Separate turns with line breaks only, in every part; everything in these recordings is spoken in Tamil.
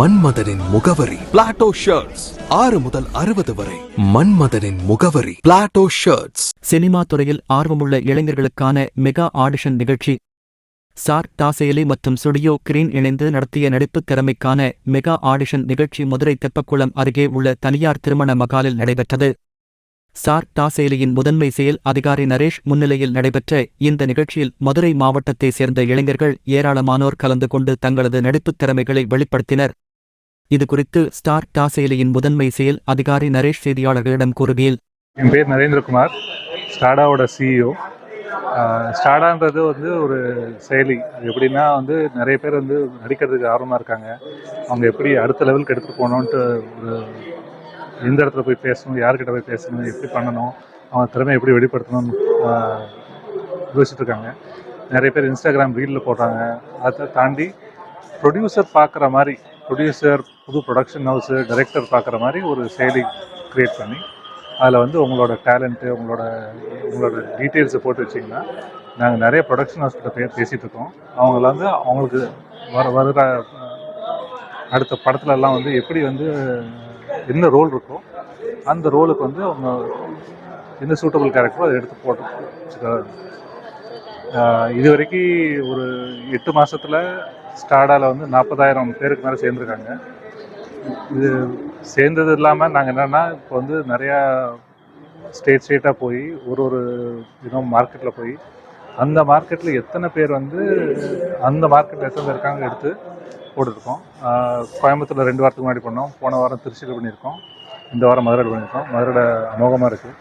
மன்மதனின் முகவரி. பிளாட்டோ ஷர்ட்ஸ் ஆறு முதல் அறுபது வரை. மன்மதனின் முகவரி. பிளாட்டோ ஷர்ட்ஸ்
சினிமா துறையில் ஆர்வமுள்ள இளைஞர்களுக்கான மெகா ஆடிஷன் நிகழ்ச்சி. சார் டாசேலி மற்றும் ஸ்டுடியோ கிரீன் இணைந்து நடத்திய நடிப்புத் திறமைக்கான மெகா ஆடிஷன் நிகழ்ச்சி மதுரை தெப்பக்குளம் அருகே உள்ள தனியார் திருமண மகாலில் நடைபெற்றது. சார் டாசேலியின் முதன்மை செயல் அதிகாரி நரேஷ் முன்னிலையில் நடைபெற்ற இந்த நிகழ்ச்சியில் மதுரை மாவட்டத்தைச் சேர்ந்த இளைஞர்கள் ஏராளமானோர் கலந்து கொண்டு தங்களது நடிப்புத் திறமைகளை வெளிப்படுத்தினர். இது குறித்து ஸ்டார் டாசேலியின் முதன்மை செயல் அதிகாரி நரேஷ் செய்தியாளர்களிடம் கூறுகையில்
என் பேர் நரேந்திரகுமார் ஸ்டாடாவோட சிஇஓ ஸ்டாடான்றது வந்து ஒரு செயலி. எப்படின்னா வந்து நிறைய பேர் வந்து நடிக்கிறதுக்கு ஆர்வமாக இருக்காங்க. அவங்க எப்படி அடுத்த லெவலுக்கு எடுத்துகிட்டு போகணுன்ட்டு ஒரு எந்த இடத்துல போய் பேசணும் யார்கிட்ட போய் பேசணும் எப்படி பண்ணணும் அவங்க திறமை எப்படி வெளிப்படுத்தணும்னு யோசிச்சுட்ருக்காங்க நிறைய பேர் இன்ஸ்டாகிராம் ரீலில் போடுறாங்க. அதை தாண்டி ப்ரொடியூசர் பார்க்குற மாதிரி ப்ரொடியூசர் புது ப்ரொடக்ஷன் ஹவுஸு டைரக்டர் பார்க்குற மாதிரி ஒரு செயலி க்ரியேட் பண்ணி அதில் வந்து உங்களோட டேலண்ட்டு உங்களோட உங்களோட டீட்டெயில்ஸை போட்டு வச்சிங்கன்னா நாங்கள் நிறைய ப்ரொடக்ஷன் ஹவுஸ் கிட்ட பே பேசிகிட்டு இருக்கோம். அவங்கள வந்து அவங்களுக்கு வர வருகிற அடுத்த படத்துலலாம் வந்து எப்படி வந்து என்ன ரோல் இருக்கோ அந்த ரோலுக்கு வந்து அவங்க என்ன சூட்டபிள் கேரக்டரோ அதை எடுத்து போட்டு இது வரைக்கும் ஒரு எட்டு மாதத்தில் ஸ்டார்டாவில் வந்து நாற்பதாயிரம் பேருக்கு மேலே சேர்ந்துருக்காங்க. இது சேர்ந்தது இல்லாமல் நாங்கள் என்னென்னா இப்போ வந்து நிறையா ஸ்டேட் ஸ்டேட்டாக போய் ஒரு ஒரு இன்னும் மார்க்கெட்டில் போய் அந்த மார்க்கெட்டில் எத்தனை பேர் வந்து அந்த மார்க்கெட்டில் எத்தனை பேர் இருக்காங்க எடுத்து போட்டுருக்கோம் கோயம்புத்தூரில் ரெண்டு வாரத்துக்கு முன்னாடி பண்ணோம். போன வாரம் திருச்சியில் பண்ணியிருக்கோம். இந்த வாரம் மதுரையில் பண்ணியிருக்கோம். மதுரையில் அமோகமாக இருக்குது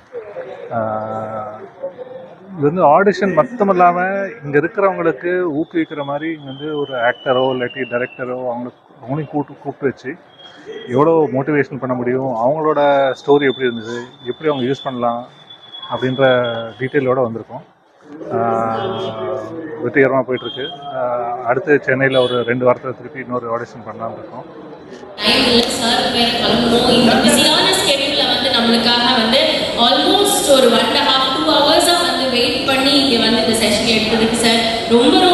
இது வந்து ஆடிஷன் மட்டும் இல்லாமல் இங்கே இருக்கிறவங்களுக்கு ஊக்குவிக்கிற மாதிரி இங்கே வந்து ஒரு ஆக்டரோ இல்லாட்டி டைரக்டரோ அவங்களுக்கு அவங்களையும் கூப்பிட்டு கூப்பிட்டு வச்சு எவ்வளோ மோட்டிவேஷன் பண்ண முடியும்? அவங்களோட ஸ்டோரி எப்படி இருந்தது? எப்படி அவங்க யூஸ் பண்ணலாம்? அப்படின்ற டீட்டெயிலோடு வந்திருக்கோம். வெற்றிகரமாக போயிட்டுருக்கு. அடுத்து சென்னையில் ஒரு ரெண்டு வாரத்தில் திருப்பி இன்னொரு ஆடிஷன் பண்ணலாம் இருக்கோம்.
நம்மளுக்காக வந்து ஆல்மோஸ்ட் ஒரு ஒன் ஹாஃப் டூ ஹவர்ஸாக வந்து வெயிட் பண்ணி இங்கே வந்து இந்த செஷன் எடுத்ததுக்கு சார் ரொம்ப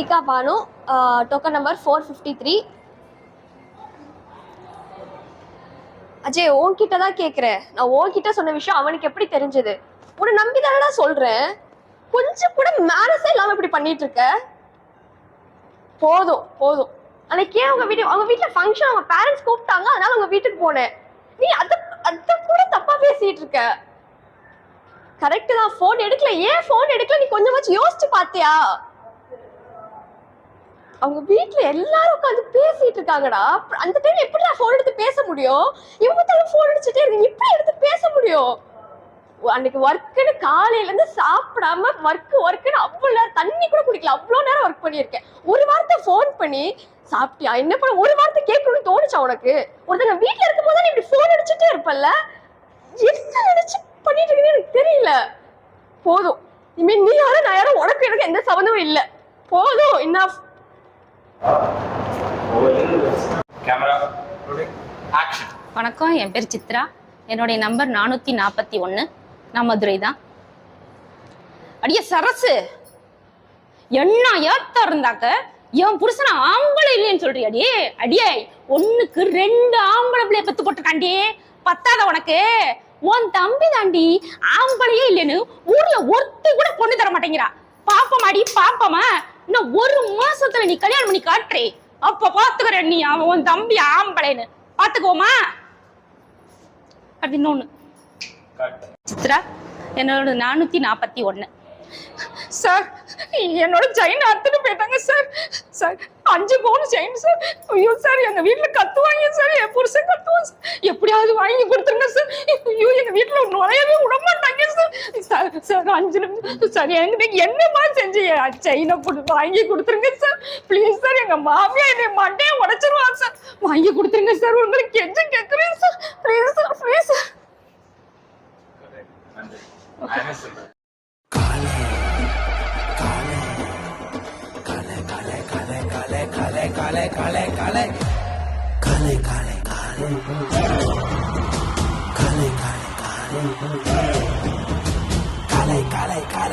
நம்மளுடைய
Banu token number four fifty three Ajay உன்கிட்ட தான் கேட்குறேன் நான் உன்கிட்ட சொன்ன விஷயம் அவனுக்கு எப்படி தெரிஞ்சது? உன்னை நம்பி தானடா சொல்கிறேன் கொஞ்சம் கூட மேரஸே இல்லாமல் இப்படி பண்ணிட்டு இருக்க போதும் போதும். அன்னைக்கு ஏன் அவங்க வீட்டு அவங்க வீட்டில் ஃபங்க்ஷன் அவங்க பேரண்ட்ஸ் கூப்பிட்டாங்க அதனால அவங்க வீட்டுக்கு போனேன். நீ அதை அதை கூட தப்பா பேசிட்டு இருக்க கரெக்டு தான் ஃபோன் எடுக்கல. ஏன் ஃபோன் எடுக்கல? நீ கொஞ்சமாச்சும் யோசிச்சு பார்த்தியா அவங்க வீட்டில் எல்லாரும் உட்காந்து பேசிட்டு இருக்காங்கடா. அந்த டைம் எப்படி நான் ஃபோன் எடுத்து பேச முடியும்? இவங்க தான் ஃபோன் அடிச்சுட்டே இருக்கு எப்படி எடுத்து பேச முடியும்? அன்னைக்கு ஒர்க்குன்னு காலையில இருந்து சாப்பிடாம ஒர்க் ஒர்க்குன்னு அவ்வளவு நேரம் தண்ணி கூட குடிக்கல. அவ்வளவு நேரம் ஒர்க் பண்ணியிருக்கேன். ஒரு வார்த்தை ஃபோன் பண்ணி சாப்பிட்டியா? என்ன பண்ண? ஒரு வார்த்தை கேட்கணும்னு தோணுச்சா உனக்கு? ஒருத்தங்க வீட்டில் இருக்கும் போது நீ இப்படி ஃபோன் அடிச்சுட்டே இருப்பல்ல? என்ன நினைச்சு பண்ணிட்டு இருக்கேன்னு எனக்கு தெரியல. போதும். இனிமே நீ யாரும் நான் யாரும் உனக்கு எனக்கு எந்த சம்மந்தமும் இல்லை. போதும். என்ன
வணக்கம் என் பேர் சித்ரா. என்னுடைய நம்பர் நானூற்றி நாற்பத்தி ஒன்று நான் மதுரை தான். அடியே சரசு. என்ன ஏத்த இருந்தாக்க என் புருஷனை ஆம்பளை இல்லைன்னு சொல்றியாடி அடியே. ஒண்ணுக்கு ரெண்டு ஆம்பளை பிள்ளைய பெத்து போட்டுருக்காண்டி. பத்தாத உனக்கு. உன் தம்பி தாண்டி ஆம்பளையே இல்லைன்னு ஊர்ல ஒருத்தி கூட பொண்ணு தர மாட்டேங்கிறா பாப்பமாடி பாப்பமா. இன்னும் ஒரு மாசத்துல நீ கல்யாணம் பண்ணி காட்டுறே. அப்ப பாத்துக்கிறேன் நீ அவன் உன் தம்பி ஆம்பளைன்னு. பாத்துக்கோமா? அப்படின்னு ஒண்ணு சித்ரா என்னோட நானூத்தி நாற்பத்தி ஒண்ணு. சார் என்னோட செயின் அறுத்துட்டு போயிட்டாங்க சார். சார் அஞ்சு பவுன் செயின் சார். ஐயோ சார் எங்க வீட்டுல கத்துவாங்க சார். என் புருஷன் கத்துவான் சார். எப்படியாவது வாங்கி கொடுத்துருங்க சார். ஐயோ எங்க வீட்டுல நுழையவே விட மாட்டாங்க சார். சார் அஞ்சு நிமிஷம் சார் என்ன என்னமா செஞ்சு செயினை போட்டு வாங்கி கொடுத்துருங்க சார் ப்ளீஸ் சார் எங்க மாமியா என்னை மண்டையை உடைச்சிருவான் சார் வாங்கி கொடுத்துருங்க சார் உங்களுக்கு கெஞ்சு கேட்குறேன் sir please sir please sir
கலை கலை கலை கலை கலை கலை